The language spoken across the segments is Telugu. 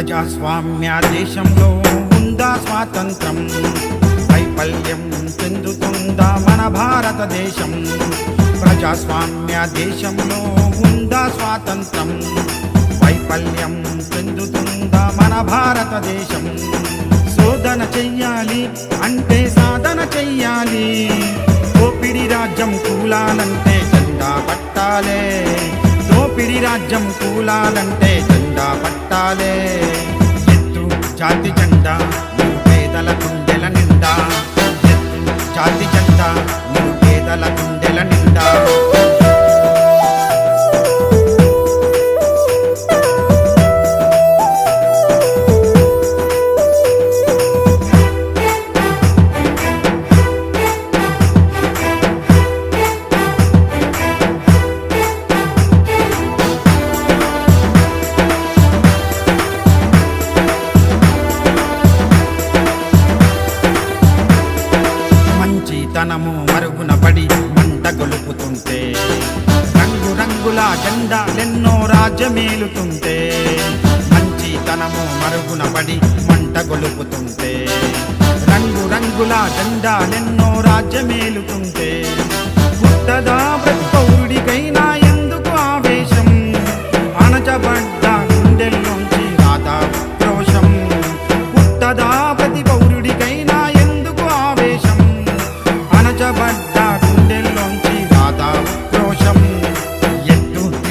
ప్రజాస్వామ్య దేశంలో ఉందా స్వాతంత్రం? వైఫల్యం చెందుతుందా మన భారతదేశం? ప్రజాస్వామ్య దేశంలో ఉందా స్వాతంత్రం? వైఫల్యం చెందుతుందా మన భారతదేశం? శోధన చెయ్యాలి అంటే సాధన చెయ్యాలి. ఓపిడి రాజ్యం కూలాలంటే రాజ్యం కూలాలంటే జెండా పట్టాలే. ఎత్తు జాతి జెండా పేదల గుండెల నిండా. ఎత్తు జాతి జెండా పేదల మంచితనము మరుగున పడి మంట గొలుపుతుంటే రంగు రంగుల జెండాలెన్నో రాజ్యమేలుతుంటే మంచితనము మరుగున పడి మంట గొలుపుతుంటే రంగు రంగుల జెండాలెన్నో రాజ్యమేలుతుంటే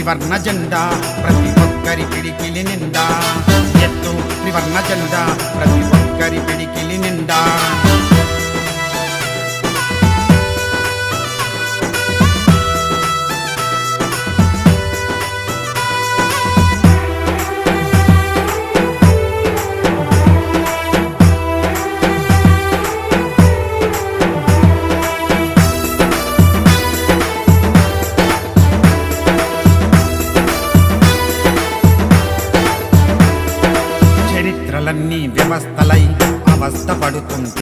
త్రివర్ణ జెండా ప్రతి ఒక్కరి పిడికిలి నిండా. ఎత్తు త్రివర్ణ జెండా ప్రతి ఒక్కరి పిడికిలి నిండా. వ్యవస్థలన్నీ వ్యవస్థలై అవస్థపడుతుంది